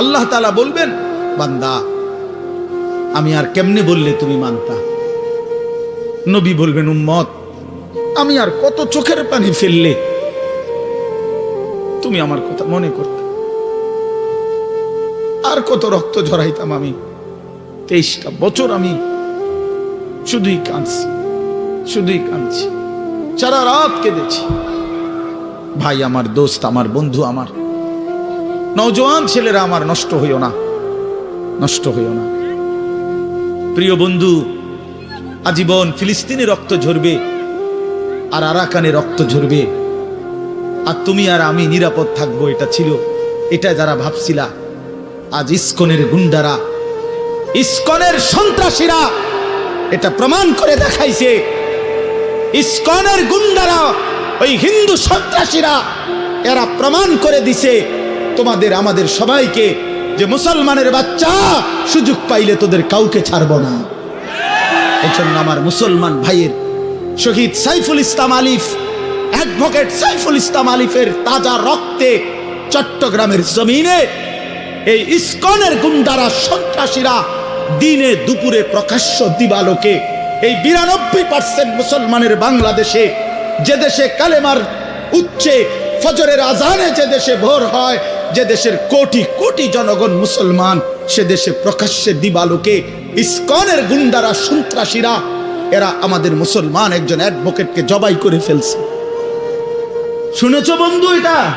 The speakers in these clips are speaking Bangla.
আল্লাহ তালা বলবেন, বান্দা, আমি আর কেমনে বললে তুমি মানতা? নবী বলবেন, উম্মত, আমি আর কত চোখের পানি ফেললে তুমি আমার কথা মনে করতে? আর কত রক্ত ঝরাইতাম আমি? তেইশটা বছর আমি শুধুই কাঁদছি শুধুই কাঁদছি, সারা রাত কেঁদেছি। ভাই, আমার দোস্ত, আমার বন্ধু, আমার নওজোয়ান ছেলেরা আমার নষ্ট হইও না, নষ্ট হইও না। প্রিয় বন্ধু, আজীবন ফিলিস্তিনে রক্ত ঝরবে আর আরাকানে রক্ত ঝরবে। আর তুমি আর আমি নিরাপদ থাকব, এটা ছিল, এটা যারা ভাবছিলা, আজ ইস্কনের গুন্ডারা, ইস্কনের সন্ত্রাসীরা এটা প্রমাণ করে দেখাইছে। ইস্কনের গুন্ডারা, ওই হিন্দু সন্ত্রাসীরা, এরা প্রমাণ করে দিছে তোমাদের, আমাদের সবাইকে যে মুসলমানের বাচ্চা, সুযোগ পাইলে তোদের কাউকে ছাড়বো না। এই জন্য আমার মুসলমান ভাইয়ের শহীদ সাইফুল ইসলাম আলিফ, অ্যাডভোকেট সাইফুল ইসলাম আলিফের তাজা রক্তে চট্টগ্রামের জমিনে এই ইস্কনের গুন্ডারা সন্ত্রাসীরা দিনে দুপুরে প্রকাশ্য দিবালোকে এই বিরানব্বই পার্সেন্ট মুসলমানের বাংলাদেশে যে দেশে কালেমার উচ্চে ফজরের আজানে যে দেশে ভোর হয় যে দেশের কোটি কোটি জনগণ মুসলমান, সে দেশে প্রকাশ্যে দিবালোকে ইস্কনের গুন্ডারা, সন্ত্রাসীরা, এরা আমাদের মুসলমান একজন অ্যাডভোকেটকে জবাই করে ফেলছে। শুনেছ বন্ধু এটা?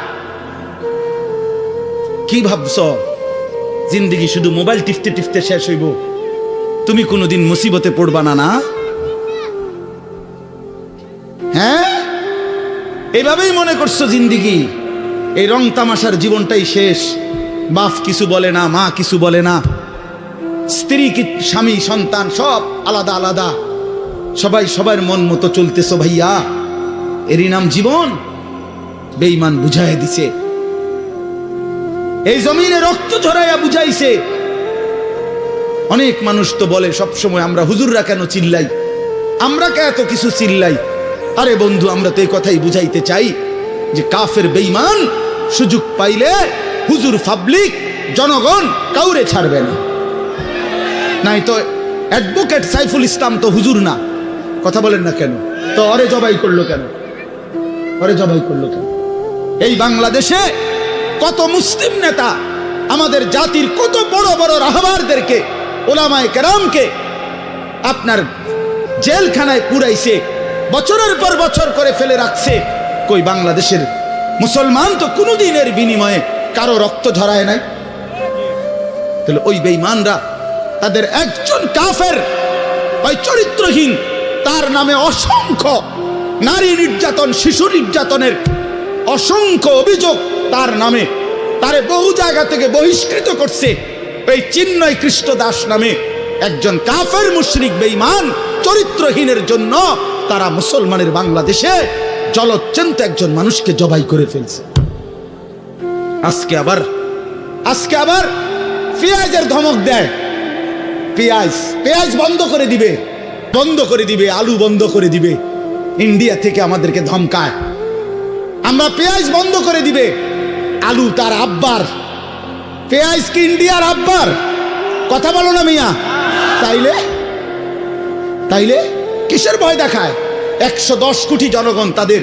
কি ভাবছ? জিন্দিগি শুধু মোবাইল টিপতে টিপতে শেষ হইব। তুমি কোনোদিন মুসিবতে পড়বা না না? হ্যাঁ? এইভাবেই মনে করছ জিন্দিগি? এই রং তামাশার জীবনটাই শেষ। বাপ কিছু বলে না, মা কিছু বলে না। স্ত্রী কি, স্বামী, সন্তান সব আলাদা আলাদা। সবাই সবার মন মতো চলতেছো ভাইয়া। এরই নাম জীবন। বেইমান বুঝাই দিছে। এই জমিনে রক্ত ঝরাইয়া বুঝাইছে। অনেক মানুষ তো বলে সবসময় আমরা হুজুররা কেন চিল্লাই? আমরা কে এত কিছু চিল্লাই? আরে বন্ধু, আমরা তো এই কথাই বুঝাইতে চাই যে কাফের বেইমান সুযোগ পাইলে হুজুর পাবলিক, জনগণ কাউরে ছাড়বে না। নাই তো অ্যাডভোকেট সাইফুল ইসলাম তো হুজুর না। কথা বলেন না কেন? তো অরে জবাই করল কেন? অরে জবাই করল কেন? এই বাংলাদেশে কত মুসলিম নেতা, আমাদের জাতির কত বড় বড় রাহবারদেরকে, ওলামায় কেরামকে আপনার জেলখানায় পুরাইছে, বছরের পর বছর করে ফেলে রাখছে, কই বাংলাদেশের মুসলমান তো কোনো দিনের বিনিময়ে কারও রক্ত ঝরায় নাই। তাহলে ওই বেঈমানরা তাদের একজন কাফের ওই চরিত্রহীন, তার নামে অসংখ্য নারী নির্যাতন, শিশু নির্যাতনের অসংখ্য অভিযোগ তার নামে, তারে বহু জায়গা থেকে বহিষ্কৃত করছে। এই চিন্ময় কৃষ্ণ দাস নামে একজন কাফের মুশরিক বেঈমান চরিত্রহীনের জন্য তারা মুসলমানের বাংলাদেশে জলচ্চন্ত একজন মানুষকে জবাই করে ফেলছে। আজকে আবার আজকে আবার পেঁয়াজের ধমক দেয়। পেঁয়াজ পেঁয়াজ বন্ধ করে দিবে, বন্ধ করে দিবে, আলু বন্ধ করে দিবে। ইন্ডিয়া থেকে আমাদেরকে ধমকায়। আমরা পেঁয়াজ বন্ধ করে দিবে, আলু তার আব্বার। পেঁয়াজ কি ইন্ডিয়ার আব্বার? কথা বলো না মিয়া। তাইলে তাইলে কিসের ভয় দেখায়? একশো দশ কোটি জনগণ তাদের।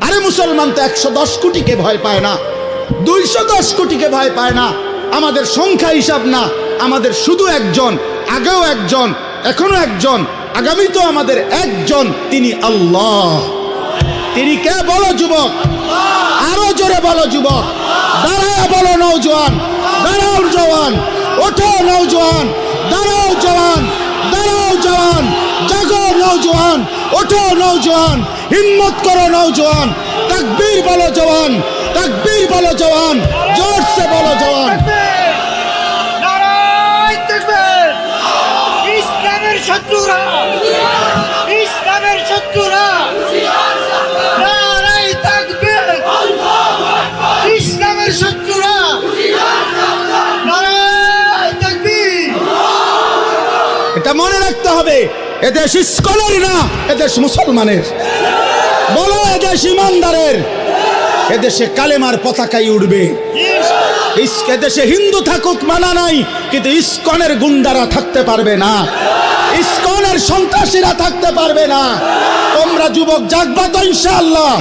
আরে মুসলমান তো একশো দশ কোটিকে ভয় পায় না। দুইশো দশ কোটিকে ভয় পায় না। আমাদের সংখ্যা হিসাব না। আমাদের শুধু একজন, আগেও একজন এখনও একজন আগামী তো আমাদের একজন, তিনি আল্লাহ। তিনি কে বলো যুবক? আরও জোরে বলো যুবক। দাঁড়াও বলো নৌজওয়ান দাঁড়াও জওয়ান। ওঠো নৌজওয়ান দাঁড়াও জওয়ান। দাঁড়াও জওয়ান, জাগো নৌজওয়ান ওঠো নৌজওয়ান হিম্মত করো নৌজওয়ান তাকবীর বলো জওয়ান, তাকবীর বলো জওয়ান, জোরসে বলো জওয়ান। নারায়ণ তাকবীর ইসলামের শত্রুরা। এটা মনে রাখতে হবে এদেশ ইস্কলের না এদেশ মুসলমানের। বলো এদেশ ইমানদারের। এদেশে কালেমার পতাকাই উঠবে এদেশে হিন্দু থাকুক মানা নাই, কিন্তু ইস্কনের গুন্ডারা থাকতে পারবে না। ইসকনের সন্ত্রাসীরা থাকতে পারবে না। তোমরা যুবক, জাগবা তো ইনশাআল্লাহ।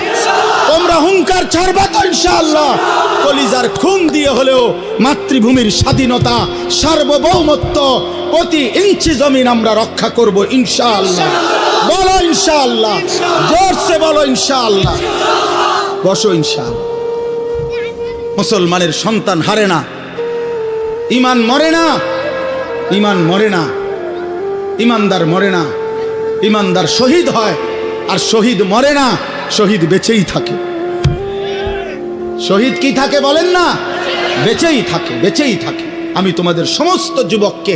তোমরা হুঙ্কার ছাড়বা তো ইনশাআল্লাহ। কলিজার খুন দিয়ে হলেও মাতৃভূমির স্বাধীনতা, সার্বভৌমত্ব প্রতি ইঞ্চি জমিন আমরা রক্ষা করব ইনশাআল্লাহ। বলো ইনশাআল্লাহ। জোরসে বলো ইনশাআল্লাহ। বসো ইনশাআল্লাহ। মুসলমানের সন্তান হারে না। ইমান মরে না। ইমান মরে না। ইমানদার মরে না, ইমানদার শহীদ হয়, আর শহীদ মরে না, শহীদ বেঁচেই থাকে। শহীদ কি থাকে বলেন না? বেঁচেই থাকে বেঁচেই থাকে। আমি তোমাদের সমস্ত যুবককে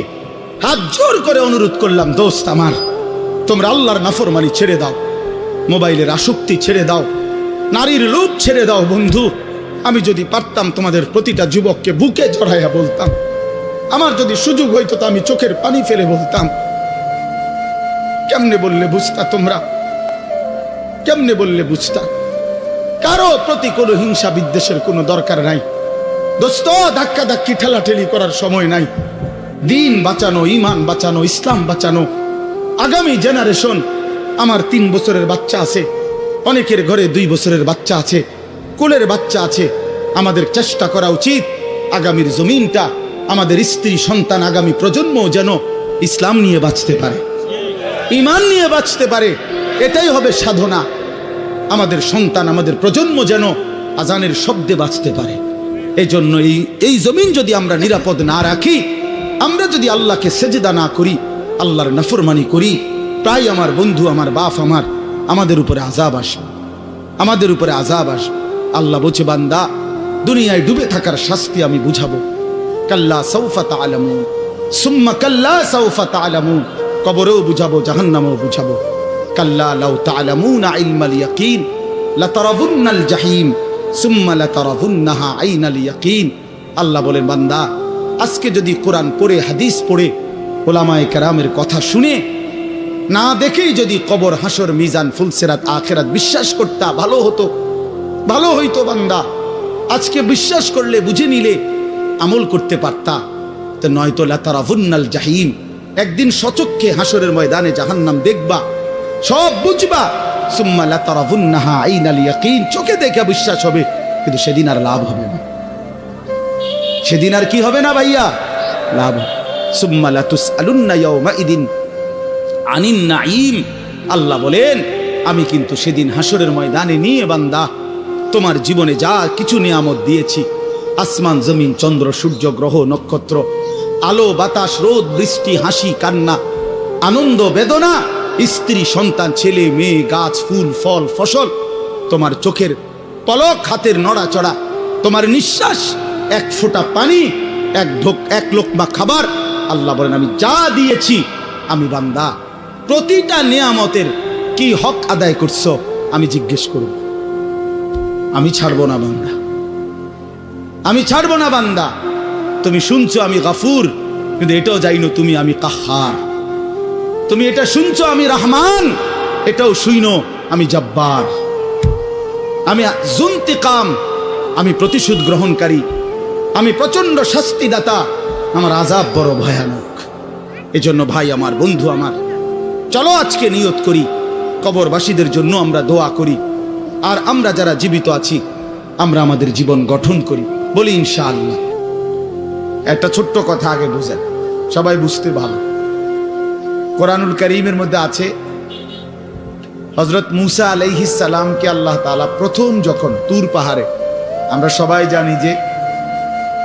হাত জোর করে অনুরোধ করলাম, দোস্ত আমার, তোমরা আল্লাহর নাফরমানি ছেড়ে দাও, মোবাইলের আসক্তি ছেড়ে দাও, নারীর লোভ ছেড়ে দাও, বন্ধু। আমি যদি পারতাম তোমাদের প্রতিটা যুবককে বুকে জড়াইয়া বলতাম, আমার যদি সুযোগ হইতো তো আমি চোখের পানি ফেলে বলতাম কেমনে বললে বুঝতা তোমরা? কেমনে বললে বুঝতা? কারও প্রতি কোনো হিংসা বিদ্বেষের কোনো দরকার নাই। দোস্ত ধাক্কা ধাক্কি ঠেলাঠেলি করার সময় নাই। দিন বাঁচানো ইমান বাঁচানো, ইসলাম বাঁচানো। আগামী জেনারেশন আমার তিন বছরের বাচ্চা আছে। অনেকের ঘরে দুই বছরের বাচ্চা আছে। কোলের বাচ্চা আছে। আমাদের চেষ্টা করা উচিত আগামীর জমিনটা, আমাদের স্ত্রী, সন্তান আগামী প্রজন্ম যেন ইসলাম নিয়ে বাঁচতে পারে। ইমান নিয়ে বাঁচতে পারে, এটাই হবে সাধনা। আমাদের সন্তান, আমাদের প্রজন্ম যেন আজানের শব্দে বাঁচতে পারে। এই জন্য এই এই জমিন যদি আমরা নিরাপদ না রাখি, আমরা যদি আল্লাহকে সেজেদা না করি, আল্লাহর নাফরমানি করি, প্রায় আমার বন্ধু, আমার বাপ, আমার, আমাদের উপরে আজাব আসবে। আমাদের উপরে আজাব আসবে। আল্লাহ বলছে, বান্দা, দুনিয়ায় ডুবে থাকার শাস্তি আমি বুঝাবো। কাল্লা সৌফা তালামুন সুম্মা কাল্লা সৌফা তালামুন কবরেও বুঝাবো, জাহান্নামেও বুঝাবো। কাল্লা লাউ ইয়াকিন জাহিম, সুম্মা ইয়াকিন। আল্লাহ বলেন, বান্দা, আজকে যদি হাদিস কথা শুনে, না দেখেই যদি কবর মিজান, ফুলসেরাত, আখেরাত বিশ্বাস করতা, ভালো হতো। ভালো হইতো, বান্দা। আজকে বিশ্বাস করলে, বুঝে নিলে, আমল করতে পারতা। তো নয়তো লাতারাভুন্নাল জাহিম একদিন সচক্ষে হাসরের ময়দানে জাহান্নাম দেখবা, সব বুঝবা। সুম্মা লাতারাভুন্নাহা আইনাল ইয়াকিন। চোখে দেখে বিশ্বাস হবে, কিন্তু সেদিন আর লাভ হবে না। সেদিন আর কি হবে না ভাইয়া? লাভ হবে। সুম্মা লাতুসআলুন্না ইয়াউমাইদিন আনিন নাঈম। আল্লাহ বলেন, আমি কিন্তু সেদিন হাসরের ময়দানে নিয়ে বান্দা, তোমার জীবনে যা কিছু নিয়ামত দিয়েছি, আসমান, জমিন, চন্দ্র, সূর্য, গ্রহ, নক্ষত্র আলো, বাতাস, রোদ, বৃষ্টি, হাসি, কান্না, আনন্দ, বেদনা, স্ত্রী, সন্তান, ছেলে, মেয়ে, গাছ, ফুল, ফল, ফসল, তোমার চোখের পলক, হাতের নড়াচড়া, তোমার নিঃশ্বাস, এক ফোঁটা পানি, এক ঢোক, এক লোকমা খাবার, আল্লাহ বলেন, আমি যা দিয়েছি, আমি বান্দা। প্রতিটা নিয়ামতের কি হক আদায় করছ, আমি জিজ্ঞেস করব। আমি ছাড়বো না বান্দা। আমি ছাড়বো না বান্দা। তুমি শুনছো আমি গাফুর, কিন্তু এটাও জাইনো তুমি আমি কাহার। তুমি এটা শুনছো আমি রহমান, এটাও শুইনো আমি জব্বার। আমি জুন্তিকাম, আমি প্রতিশোধ গ্রহণকারী। আমি প্রচণ্ড শাস্তিদাতা, আমার আজাব বড় ভয়ানক। এজন্য ভাই, আমার বন্ধু আমার, চলো আজকে নিয়ত করি, কবরবাসীদের জন্য আমরা দোয়া করি। আর আমরা যারা জীবিত আছি, আমরা আমাদের জীবন গঠন করি। বলি ইনশাআল্লাহ। একটা ছোট্ট কথা আগে বুঝেন। সবাই বুঝতে ভালো। কোরআনুল করিমের মধ্যে আছে হজরত মুসা আলাইহিস সালামকে আল্লাহ তাআলা প্রথম যখন তুর পাহাড়ে, আমরা সবাই জানি যে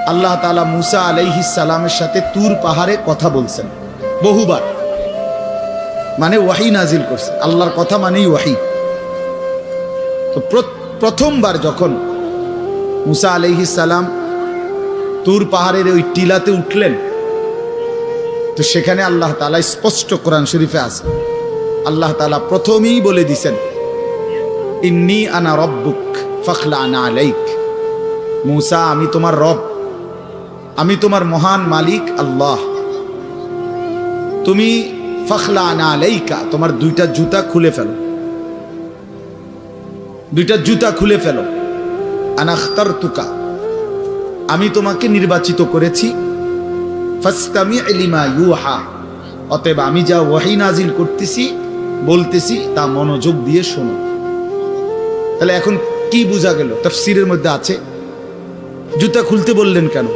আল্লাহ তাআলা মুসা আলাইহিস সালামের সাথে তুর পাহাড়ে কথা বলছেন। বহুবার। মানে ওয়াহি নাজিল করছে। আল্লাহর কথা মানেই ওয়াহি। তো প্র- প্রথমবার যখন মুসা আলাইহিস সালাম তুর পাহাড়ের ওই টিলাতে উঠলেন। তো সেখানে আল্লাহ তালা স্পষ্ট কোরআন শরীফে আছে। আল্লাহ তাআলা প্রথমেই বলে দিছেন, ইন্নি আনা রব্বুক ফখলা আনা আলাইক। মুসা, আমি তোমার রব, আমি তোমার মহান মালিক আল্লাহ। তুমি ফখলা আনা আলাইকা, তোমার দুইটা জুতা খুলে ফেলো। দুইটা জুতা খুলে ফেলো। আনাখতার তুকা আমি তোমাকে নির্বাচিত করেছি। অতএব আমি যা ওয়াহি নাজিল করতেছি, বলতেছি, তা মনোযোগ দিয়ে শোনো। তাহলে এখন কি বোঝা গেল? তফসিরের মধ্যে আছে, জুতা খুলতে বললেন কেন?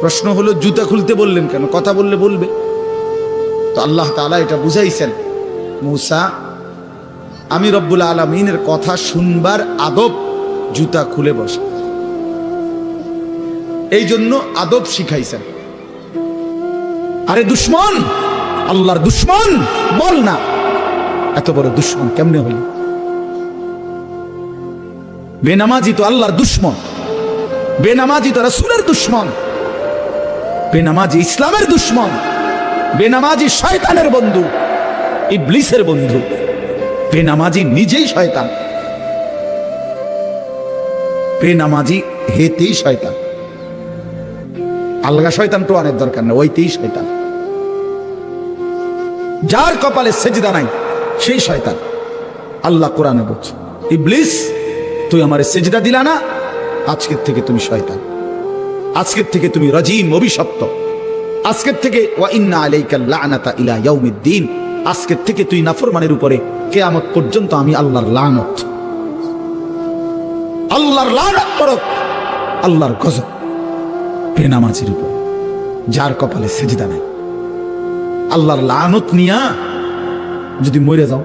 প্রশ্ন হলো, জুতা খুলতে বললেন কেন? কথা বললে বলবে। তো আল্লাহ তাআলা এটা বুঝাইছেন। মূসা, আমি রব্বুল আলমিনের কথা শুনবার আদব জুতা খুলে বসে। এই জন্য আদব শিখাইছেন। আরে দুশ্মন, আল্লাহর দুশ্মন, বল না। এত বড় দুশ্মন কেমনে হলি বেনামাজি তো আল্লাহর দুশ্মন, বেনামাজি তো রাসূলের দুশ্মন, বেনামাজি ইসলামের দুশ্মন, বেনামাজি শয়তানের বন্ধু, ইবলিসের বন্ধু, বেনামাজি নিজেই শয়তান, বেনামাজি হেতেই শয়তান। আলগা শয়তান অনেক দরকার না ওইতেই শয়তান। যার কপালে সেজদা নাই, সেই শয়তান। আল্লাহ কোরআনে বলছে, ইবলিস, তুই আমার সেজদা দিলা না, আজকের থেকে তুমি শয়তান। আজকের থেকে তুমি রাজিম, অভিশপ্ত। আজকের থেকে, ওয়া ইন্না আলাইকা লানাতা ইলা ইয়াউমিদ্দিন। আজকের থেকে তুই নাফরমানের উপরে কেয়ামত পর্যন্ত আমি আল্লাহর লানত। আল্লাহর লানত পড়ক আল্লাহর গজব। বেনামাজির উপর, যার কপালে সেজদা নাই। আল্লাহর লানত নিয়া যদি মরে যাও,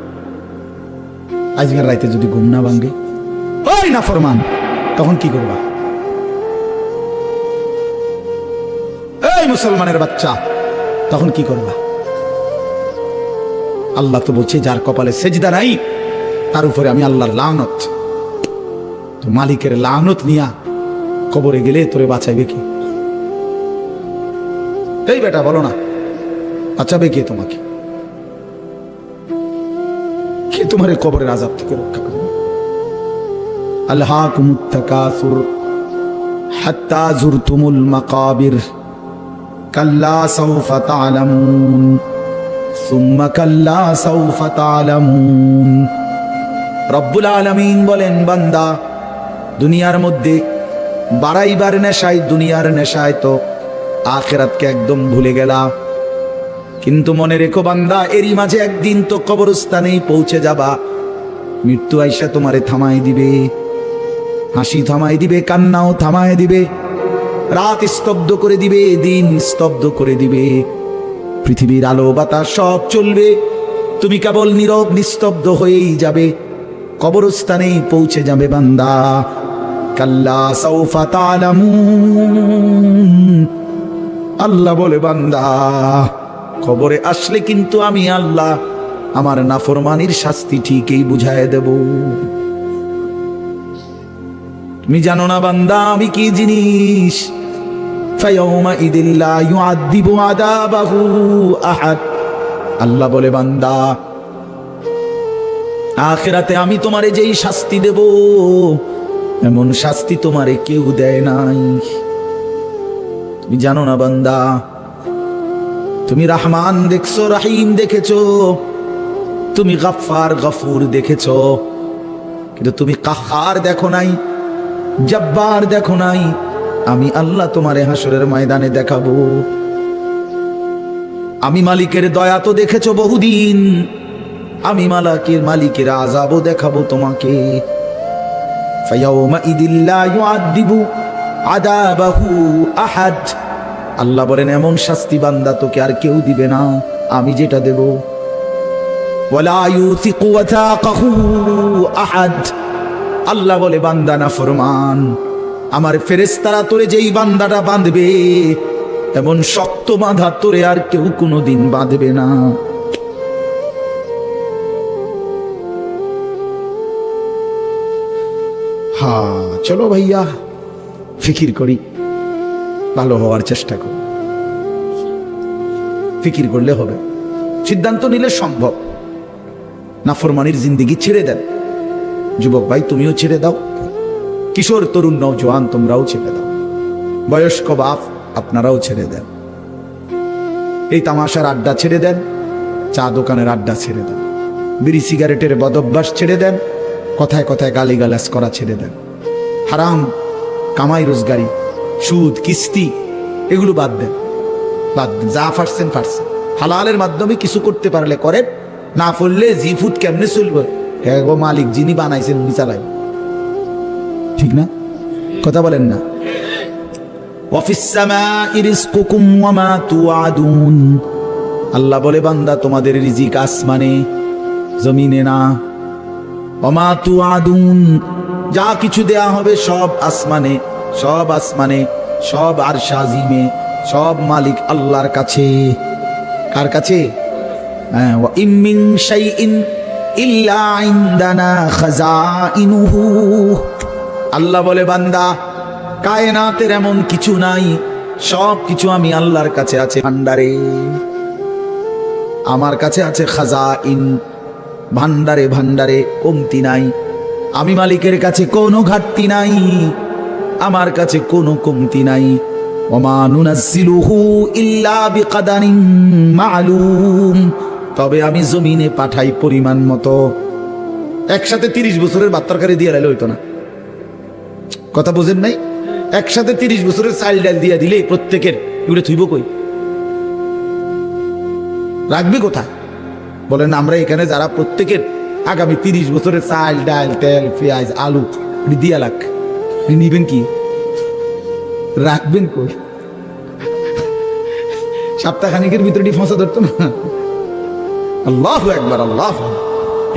আজকের রাইতে যদি ঘুম না ভাঙ্গে ওই না ফরমান তখন কি করবা? এই মুসলমানের বাচ্চা, তখন কি করবা? আল্লাহ তো বলছে, যার কপালে সেজদা নাই, তার উপরে আমি আল্লাহর লানত। মালিকের লানত নিয়া কবরে গেলে তোরে বাঁচাইবে কি? এই বেটা, বলো না। বাঁচাবে কে তোমাকে? কে তোমার কবরের আজাব থেকে রক্ষা করবে? আল্লাহ কুমুত্তাকাসুর হাত্তা জুরতুমুল মাকাবির, কাল্লা সাউফা তালামুন সুম্মা কাল্লা সাউফা তালামুন রব্বুল আলামিন বলেন, বান্দা, দুনিয়ার মধ্যে বাড়াইবার নেশায় দুনিয়ার নেশায় তো আখেরাতকে একদম ভুলে গেলা। কিন্তু মনে রেখো বান্দা, এরই মাঝে একদিন তো কবরস্থানেই পৌঁছে যাবা। মৃত্যু আইসা তোমারে থামাই দিবে, হাসি থামাই দিবে, কান্নাও থামাই দিবে, রাত স্তব্ধ করে দিবে, দিন স্তব্ধ করে দিবে। পৃথিবীর আলো, বাতাস সব চলবে, তুমি কেবল নীরব, নিস্তব্ধ হয়েই যাবে, কবরস্থানেই পৌঁছে যাবে বান্দা। কাল্লা সৌফা তালামুন আল্লাহ বলে, বান্দা, খবরে আসলে কিন্তু আমি আল্লাহ। আমার নাফরমানির শাস্তি ঠিকই বুঝায় দেব। তুমি জানো না বান্দা, আমি কি জিনিস? আল্লাহ বলে, বান্দা, আখেরাতে আমি তোমারে যেই শাস্তি দেব, এমন শাস্তি তোমারে কেউ দেয় নাই। তুমি জানো না বান্দা। তুমি রাহমান দেখছ, রাহিম দেখেছ। তুমি গফার গফুর দেখেছ। কিন্তু তুমি কাহার দেখো নাই, জব্বার দেখো নাই। আমি আল্লাহ তোমার হাসরের ময়দানে দেখাবো। আমি মালিকের দয়া তো দেখেছ বহুদিন। আমি মালাকের মালিকের আজাবও দেখাবো তোমাকে। আদাবাহু আহাদ। আল্লাহ বলেন, এমন শাস্তি বান্দা তোকে আর কেউ দিবে না, আমি যেটা দেব। আল্লাহ বলে, বান্দা না ফরমান, আমার ফেরেশতারা তোরে যেই বান্দাটা বাঁধবে, এমন শক্ত বাঁধা তোরে আর কেউ কোনোদিন বাঁধবে না। হা চলো ভাইয়া, ফিকির করি। ভালো হওয়ার চেষ্টা করি। ফিকির করলে হবে। সিদ্ধান্ত নিলে সম্ভব। নাফরমানির জিন্দিগি ছেড়ে দেন। যুবক ভাই, তুমিও ছেড়ে দাও। কিশোর, তরুণ নৌজওয়ান তোমরাও ছেড়ে দাও। বয়স্ক বাপ, আপনারাও ছেড়ে দেন। এই তামাশার আড্ডা ছেড়ে দেন। চা দোকানের আড্ডা ছেড়ে দেন। বিড়ি সিগারেটের বদভ্যাস ছেড়ে দেন। কথায় কথায় গালিগালাজ করা ছেড়ে দেন। হারাম কামাই রোজগারি সুদ, কিস্তি, এগুলো বাদ দেন। বাদ দেন, যা ফাটছেন ফাটছেন। হালালের মাধ্যমে কিছু করতে পারলে করেন, না করলে জি ফুড কেমনে চলবে? হ্যাঁ গো মালিক, যিনি বানাইছেন উনি চালাই ঠিক না? কথা বলেন না। আল্লাহ বলে, বান্দা, তোমাদের রিজিক আসমানে, জমিনে না। ওমা তুআদুন যা কিছু দেয়া হবে সব আসমানে। সব আসমানে সব আর সাজিমে সব মালিক আল্লাহর কাছে। কার কাছে? হ্যাঁ, ইল্লা আল্লাহ বলে বান্দা কায়নাতের এমন কিছু নাই সব কিছু আমি আল্লাহর কাছে আছে ভান্ডারে। আমার কাছে আছে খাজা ইন ভান্ডারে ভান্ডারে কমতি নাই। আমি মালিকের কাছে কোনো ঘাটতি নাই। আমার কাছে কোনো কমতি নাই। তবে আমি জমিনে পাঠাই পরিমাণ মতো। একসাথে তিরিশ বছরের ভাত তরকারি দিয়ে লাইলে হইতো না। কথা বোঝেন নাই? একসাথে তিরিশ বছরের চাল ডাল দিয়ে দিলে প্রত্যেকের, এগুলো থুইব কই? রাখবে কোথায়? বলেন, আমরা এখানে যারা প্রত্যেকের আগামী তিরিশ বছরের চাল, ডাল, তেল, পেঁয়াজ, আলু দিয়া লাখ নিবেন কি? রাখবেন কই? সপ্তাহখানিকের ভিতরে ফসা ধরতো না? আল্লাহ একবার আল্লাহ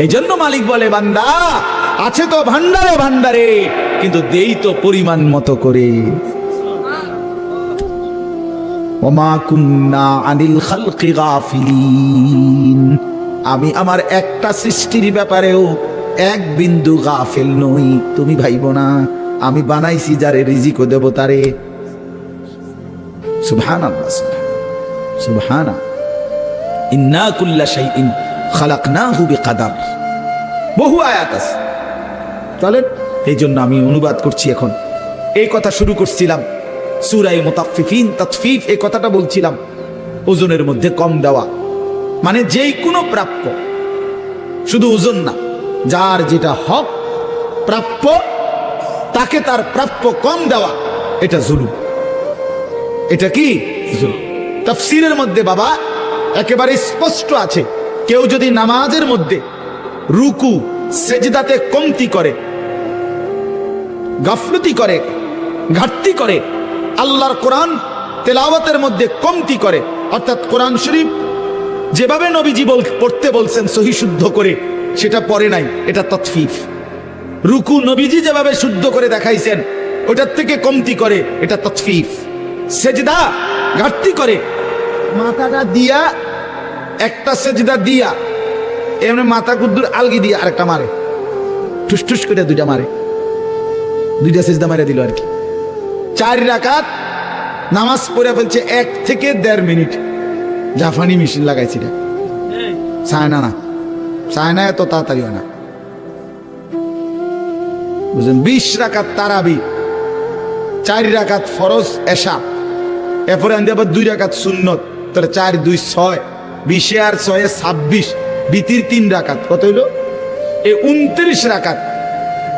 এই জন্য মালিক বলে, বান্দা, আছে তো ভান্ডারে ভান্ডারে কিন্তু দেই তো পরিমাণ মতো করে। আনিল খালকি গাফিলিন। আমি আমার একটা সৃষ্টির ব্যাপারেও এক বিন্দু গাফেল নই, তুমি ভাইব না। আমি বানাইছি যারে রিজিকও দেব তারে। সুবহান আল্লাহ ইন্না কুল্লা শাইইন খালাকনাহু বিকাদার। বহু আয়াত আছে। তাহলে এই জন্য আমি অনুবাদ করছি এখন। এই কথা শুরু করছিলাম। সুরাই মুতাফিফিন তাতফিফ, এই কথাটা বলছিলাম। ওজনের মধ্যে কম দেওয়া। মানে যেই কোনো প্রাপ্য। শুধু ওজন না, যার যেটা হক প্রাপ্য তাকে তার প্রাপ্য কম দেওয়া, এটা জুলুম। এটা কি জুলুম? তাফসিরের মধ্যে বাবা, একেবারে স্পষ্ট আছে। কেউ যদি নামাজের মধ্যে রুকু, সেজদাতে কমতি করে, গাফলতি করে, ঘাটতি করে, আল্লাহর কোরআন তেলাওয়াতের মধ্যে কমতি করে, অর্থাৎ কোরআন শরীফ যেভাবে নবীজি পড়তে বলছেন সহি শুদ্ধ করে, সেটা পড়ে নাই, এটা তৎফিফ রুকু নবীজি যেভাবে শুদ্ধ করে দেখাইছেন, ওটার থেকে কমতি করে, এটা তৎফিফ সেজদা ঘাটতি করে। মাথাটা দিয়া, একটা সেজদা দিয়া, এমনি মাথা কুদ্দুর আলগি দিয়ে আরেকটা মারে। ঠুস ঠুস করে দুইটা মারে। দুইটা সেজদা মারে দিল আর কি। চার রাকাত নামাজ পড়ে ফেলছে এক থেকে দেড় মিনিট। জাফানি মেশিন লাগাইছি রে চায়না না চায়না এত তাড়াতাড়ি হয় না। বুঝলেন? বিশ রাকাত তারাবি, চার রাকাত ফরজ এশা, এরপরে আনতে আবার দুই রাকাত সুন্নত, তাহলে চার, দুই, ছয়, বিশে আর ছয়ে ছাব্বিশ, বিতির তিন রাকাত, কত হইল? এই উনত্রিশ রাকাত,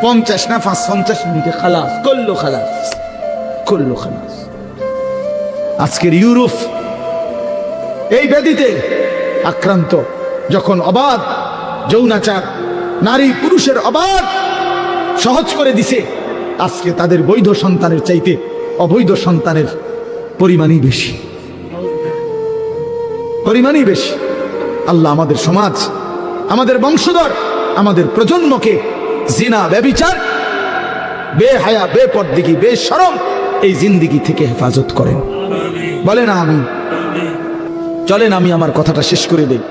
পঞ্চাশ না পাঁচ পঞ্চাশ মিনিটে খালাস, করল খালাস করল খালাস। আজকের ইউরোপ এই ব্যাধিতে আক্রান্ত, যখন অবাধ, যৌনাচার, নারী, পুরুষের অবাধ সহজ করে দিছে। আজকে তাদের বৈধ সন্তানের চাইতে অবৈধ সন্তানের পরিমাণই বেশি। পরিমাণই বেশি। আল্লাহ আমাদের সমাজ, আমাদের বংশধর, আমাদের প্রজন্মকে জিনা, ব্যবিচার, বেহায়া, বেপরদিগি বেসরম এই জিন্দিগি থেকে হেফাজত করেন। বলে না আমি চলেন আমি আমার কথাটা শেষ করে দেই।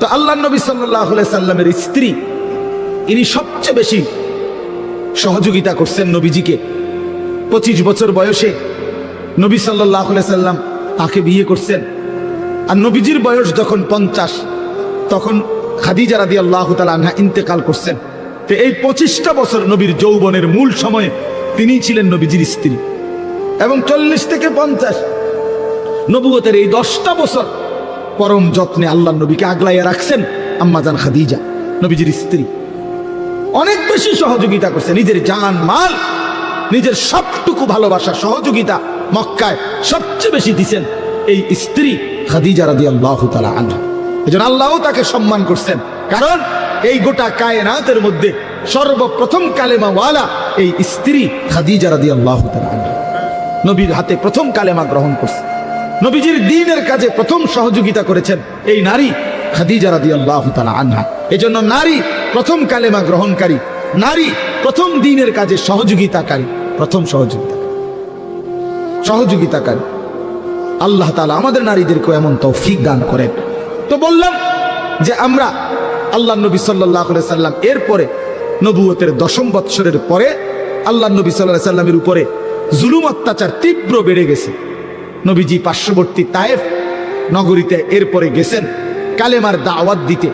তো আল্লাহ নবী সাল্লাহ সাল্লামের স্ত্রী, ইনি সবচেয়ে বেশি সহযোগিতা করছেন নবীজিকে। পঁচিশ বছর বয়সে নবী সাল্লাহ সাল্লাম তাকে বিয়ে করছেন। আর নবীজির বয়স যখন পঞ্চাশ, তখন খাদিজা রাদি আল্লাহ আনহা ইন্তেকাল করছেন। তো এই পঁচিশটা বছর নবীর যৌবনের মূল সময়ে তিনিই ছিলেন নবীজির স্ত্রী। এবং চল্লিশ থেকে পঞ্চাশ নবুয়তের এই দশটা বছর পরম যত্নে আল্লাহ নবীকে আগলাইয়া রাখছেন আম্মাজান খাদিজা, নবীজির স্ত্রী। অনেক বেশি সহযোগিতা করছে। নিজের জান, মাল, নিজের সবটুকু ভালোবাসা, সহযোগিতা মক্কায় সবচেয়ে বেশি দিছেন এই স্ত্রী খাদিজা রাদি আল্লাহ তালা আনহা। এজন্য আল্লাহ তাকে সম্মান করছেন। কারণ এই গোটা কায়নাতের মধ্যে সর্বপ্রথম কালেমা ওয়ালা এই স্ত্রী খাদিজা রাদি আল্লাহ তালা আনহা। নবীর হাতে প্রথম কালেমা গ্রহণ করছে। নবীজির দিনের কাজে প্রথম সহযোগিতা করেছেন এই নারী খাদিজা রাদি আল্লাহ আনহা। এজন্য নারী প্রথম কালেমা গ্রহণকারী নারী, প্রথম দিনের কাজে সহযোগিতাকারী, প্রথম সহযোগিতা সহযোগিতাকারী। আল্লাহ তালা আমাদের নারীদেরকে এমন তৌফিক দান করেন। তো বললাম যে আমরা আল্লাহ নবী সাল্লাহ সাল্লাম এরপরে নবুয়তের দশম বৎসরের পরে আল্লাহ নবী সাল্লাহ সাল্লামের উপরে জুলুম, অত্যাচার তীব্র বেড়ে গেছে। নবীজি পার্শ্ববর্তী তায়েফ নগরীতে এরপরে গেছেন। কালেমার দাওয়াত দিতে।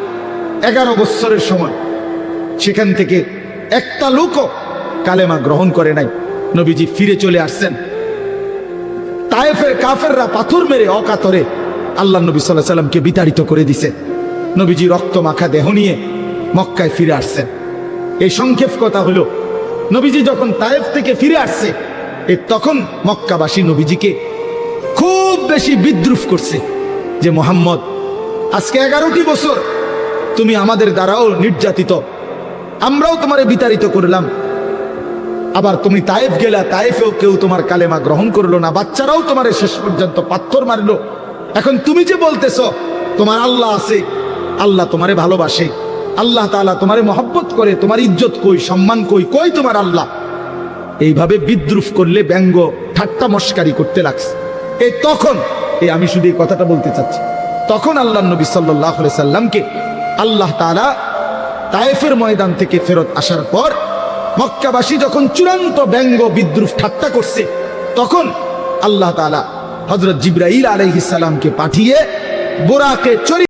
এগারো বৎসরের সময় সেখান থেকে একটা লোকও কালেমা গ্রহণ করে নাই। নবীজি ফিরে চলে আসছেন। তায়েফের কাফেররা পাথর মেরে অকাতরে আল্লাহ নবী সাল্লাহ সাল্লামকে বিতাড়িত করে দিছে। নবীজি রক্ত মাখা দেহ নিয়ে মক্কায় ফিরে আসছেন। এই সংক্ষেপ কথা হলো, নবীজি যখন তায়েফ থেকে ফিরে আসছে, এ তখন মক্কাবাসী নবীজিকে খুব বেশি বিদ্রুপ করছে যে, মোহাম্মদ, আজকে এগারোটি বছর তুমি আমাদের দ্বারাও নির্যাতিত আমরাও তোমারে বিতাড়িত করলাম। আবার তুমি তায়েফ গেলা, তায়েফেও কেউ তোমার কালেমা গ্রহণ করল না। বাচ্চারাও তোমার শেষ পর্যন্ত পাথর মারলো। এখন তুমি যে বলতেছ, তোমার আল্লাহ আছে, আল্লাহ তোমারে ভালোবাসে। আল্লাহ তাআলা তোমারে মহব্বত করে, তোমার ইজ্জত কই, সম্মান কই কই তোমার আল্লাহ? এইভাবে বিদ্রুপ করলে ব্যঙ্গ, ঠাট্টা মস্কারি করতে লাগছে। এই তখন এই আমি শুধু এই কথাটা বলতে চাচ্ছি। তখন আল্লাহ নবী সাল্লাহ সাল্লামকে আল্লাহ তাআলা তায়েফের ময়দান থেকে ফেরত আসার পর মক্কাবাসী যখন চূড়ান্ত ব্যঙ্গ বিদ্রুপ ঠাট্টা করছে, তখন আল্লাহ তালা হজরত জিব্রাইল আলহিসামকে পাঠিয়ে বোরাকে চরি